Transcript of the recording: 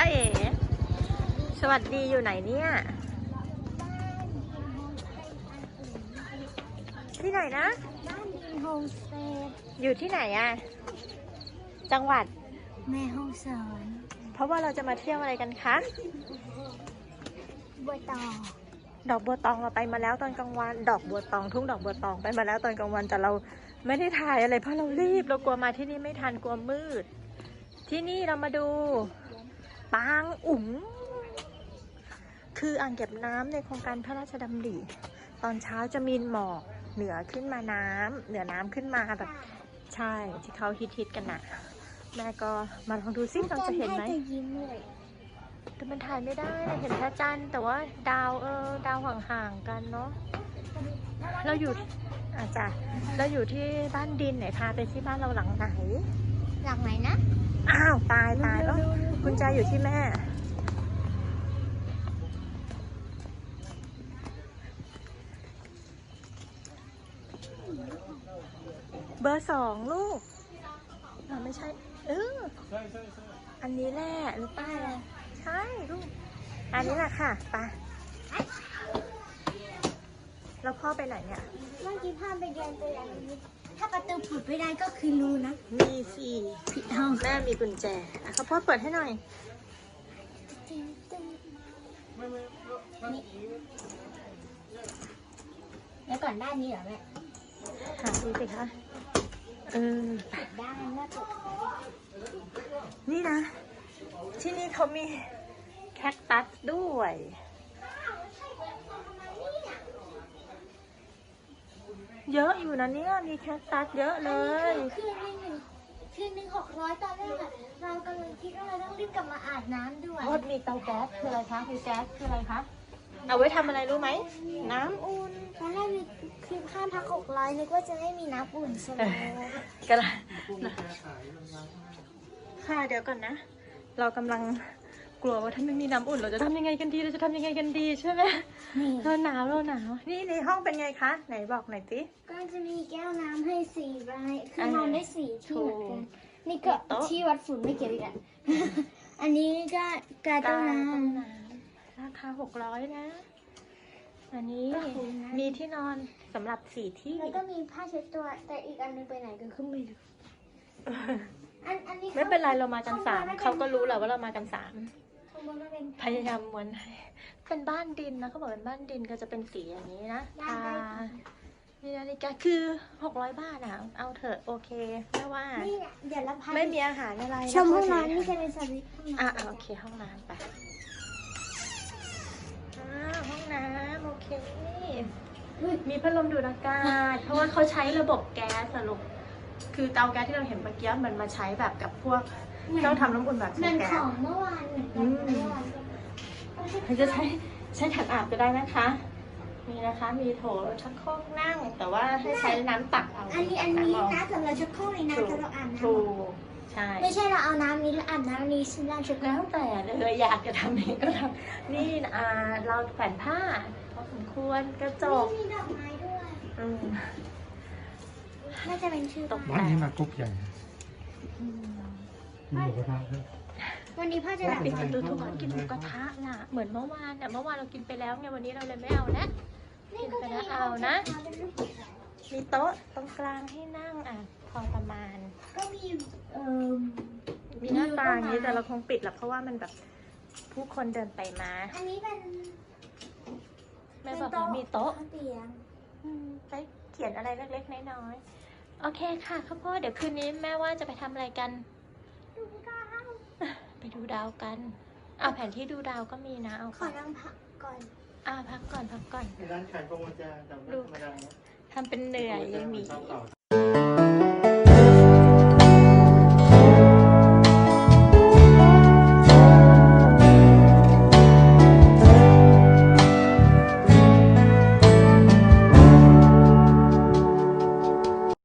จ้าเอ๋สวัสดีอยู่ไหนเนี่ย ที่ไหนนะ บ้านดินโฮมสเตย์อยู่ที่ไหนอะจังหวัดแม่ห้องสอนเพราะว่าเราจะมาเที่ยวอะไรกันคะบัวต่อดอกบัวตองเราไปมาแล้วตอนกลางวัน ดอกบัวตองทุ่งดอกบัวตองไปมาแล้วตอนกลางวันแต่เราไม่ได้ถ่ายอะไรเพราะเรารีบเรากลัวมาที่นี่ไม่ทันกลัวมืด ที่นี่เรามาดู ปางอุ๋งคืออ่างเก็บน้ำในโครงการพระราชดำริ ตอนเช้าจะมีหมอกเหนือขึ้นมาน้ำเหนือน้ำขึ้นมาแบบใช่ที่เขาฮิตๆกันนะแม่ก็มาลองดูซิเราจะเห็นไหมแต่มันถ่ายไม่ได้เห็นพระจันทร์แต่ว่าดาวเออดาวห่างๆกันเนาะเราอยู่อาจจะเราอยู่ที่บ้านดินไหนพาไปที่บ้านเราหลังไหนหลังไหนนะ อ้าว ตายตายแล้ว กุญแจอยู่ที่แม่ เบอร์สองลูกอ่าไม่ใช่ เอออันนี้แหละหรือเปล่าใช่ลูก อันนี้แหละค่ะไปแล้วพ่อไปไหนเนี่ย เมื่อกี้พาไปเดินไปแล้วถ้าประตูปิดไม่ได้ก็คือรูนะมีสี่ผิดห้ องแม่มีกุญแจอะเขาพ่อเปิดให้หน่อยแล้วก่อนด้านนี้เหรอแม่หาดูสิคะเออปิดด้านแม่ปิดนี่นะ ที่นี่เขามีแคคตัสด้วย เยอะอยู่นะเนี่ย มีแคคตัสเยอะเลย คืนหนึ่งคืนหนึ่งหกร้อยตอนแรกอะเรากำลังคิดว่าเราต้องรีบกลับมาอาบน้ำด้วยโคตรมีเตาแก๊สคืออะไรคะคือแก๊สคืออะไรคะเอาไว้ทำอะไรรู้ไหมน้ำอุ่นตอนแรกมีคือค่าพักหกร้อยนึกว่าจะไม่มีน้ำอุ่นใช่ไหมกันละค่ะเดี๋ยวก่อนนะ เรากำลัง กลัวว่าถ้าไม่มีน้ำอุ่นเราจะทำยังไงกันดีเราจะทำยังไงกันดีใช่ไหมนี่เราหนาวเราหนาวนี่ในห้องเป็นไงคะไหนบอกหน่อยสิก็จะมีแก้วน้ำให้สี่ใบคืออ่านอนได้สี่ที่เหมือนกันนี่ก็โต๊ะที่วัดฝุ่นไม่เกี่ยวกันอันนี้ก็กาต้นน้ราคาหกร้อยนะ อันนี้ก็คุ้มนะมีที่นอนสำหรับสี่ที่ำแล้วก็มีผ้าเช็ดตัวแต่อีกอันนึงไปไหนก็ขึ้นไม่รู้อันอันนี้ไม่เป็นไรเรามากันสามเขาก็รู้แหละว่าเรามากันสาม ข้างบนไม่เป็นพยายามม้วนให้เป็นบ้านดินนะเขาบอกเป็นบ้านดินก็จะเป็นสีอย่างนี้นะทานี่นาฬิกาคือหกร้อยบาทอะ เอาเถอะโอเคไม่ว่านี่เนี่ยเดี๋ยวเราพาไม่มีอาหารอะไรชมห้องน้ำแล้วนี่ก็จะเป็นสวิตช์ห้องอะน้ำอะโอเคห้องน้ำไปอ่าห้องน้ำโอเค มีพัดลมดูดอากาศ เพราะว่าเขาใช้ระบบแก๊สอะลูก คือเตาแก๊สที่เราเห็นเมื่อกี้มันมาใช้แบบกับพวกที่ต้องทำน้ำอุ่นแบบเหมืใช้อนแก๊ขส องเมื่อวานเหมือนกันเมื่อวานก็เขาจะใช้ใช้ถังอาบก็ได้นะคะ มีนะคะ มีโถชักโครกนั่ง แต่ว่าให้ใช้น้ำตักเอาอันนี้อันนี้นะสำหรับชักโครกในถูกน้ำสำหรับอาบน้ถูกใช่ำไม่ใช่เราเอาน้ำนี้แล้วอาบน้ำนี้ซึ่งเราชักโครแล้วกแต่เลยอยากจะทำเองก็ทำนี่อ่าเราแขวนผ้าพอสมควรกระจก มีดอกไม้ด้วยอืม น่าจะเป็นชื่อตกบ้านแต่วัดนี้มากรุ๊ปใหญ่อืมมีหมูกระทะด้วยวันนี้พ่อจะเราดับปิดไฟประตูทุกคนกินหมูกระทะน่ะ เหมือนเมื่อวานน่ะเมื่อวานเรากินไปแล้วไงวันนี้เราเลยไม่เอานะ นี่ก็จะมีเอานะ เป็นรูปหัวใจมีโต๊ะตรงกลางให้นั่งอะ พอประมาณ ก็มีเอ่อมีหน้าต่างอย่างนี้แต่เราคงปิดแหละเพราะว่ามันแบบผู้คนเดินไปมาอันนี้เป็นแม่บอกว่ามีโต๊ะข้าวเตียง อืมไปเขียนอะไรเล็กๆน้อยๆ โอเคค่ะข้าวโพดเดี๋ยวคืนนี้แม่ว่าจะไปทำอะไรกัน ดูดาวไปดูดาวกันเอาแผนที่ดูดาวก็มีนะเอาขอไปนั่งพักก่อน อ่าพักก่อนพักก่อน ร้านขายพวงกุญแจแต่ไม่ธรรมดานะทำเป็นเหนื่อยยังมีชอบต่อ